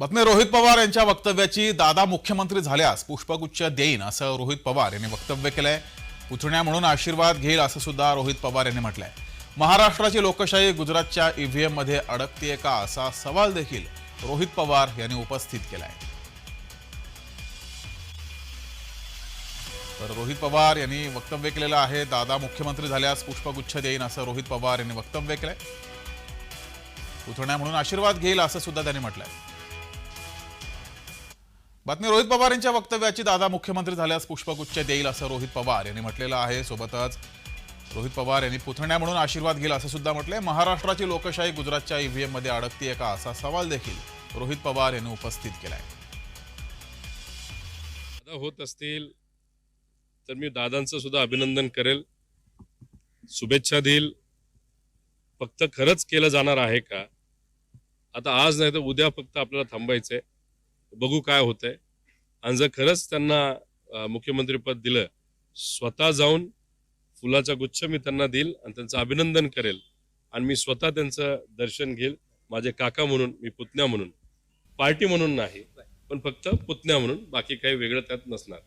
बातमी रोहित पवार यांच्या वक्तव्याची दादा मुख्यमंत्री झाल्यास पुष्पगुच्छ देईन असं रोहित पवार यांनी वक्तव्य केलंय. पुतण्या म्हणून आशीर्वाद घेईल असं सुद्धा रोहित पवार यांनी म्हटलंय. महाराष्ट्राची लोकशाही गुजरातच्या ईव्हीएममध्ये अडकतीये का असा सवाल देखील रोहित पवार यांनी उपस्थित केलाय. तर रोहित पवार यांनी वक्तव्य केलेलं आहे दादा मुख्यमंत्री झाल्यास पुष्पगुच्छ देईन असं रोहित पवार यांनी वक्तव्य केलंय. पुतण्या म्हणून आशीर्वाद घेईल असं सुद्धा त्यांनी म्हटलंय. बातमी रोहित पवार यांच्या वक्तव्याची दादा मुख्यमंत्री झाल्यास पुष्पगुच्छ देईल असं रोहित पवार यांनी म्हटलेलं आहे. सोबतच रोहित पवार यांनी पुतण्या म्हणून आशीर्वाद घेईल असं सुद्धा म्हटलंय. महाराष्ट्राची लोकशाही गुजरातच्या ईव्हीएममध्ये अडकतीये का असा सवाल देखील रोहित पवार यांनी उपस्थित केलाय. होत असतील तर मी दादांचं सुद्धा अभिनंदन करेल. शुभेच्छा देईल. फक्त खरंच केलं जाणार आहे का? आता आज नाही तर उद्या फक्त आपल्याला थांबायचंय. बघू काय होतंय. आणि जर खरंच त्यांना मुख्यमंत्रीपद दिलं स्वतः जाऊन फुलाचा गुच्छ मी त्यांना देईल आणि त्यांचं अभिनंदन करेल आणि मी स्वतः त्यांचं दर्शन घेईल. माझे काका म्हणून मी पुतण्या म्हणून. पार्टी म्हणून नाही पण फक्त पुतण्या म्हणून. बाकी काही वेगळं त्यात नसणार.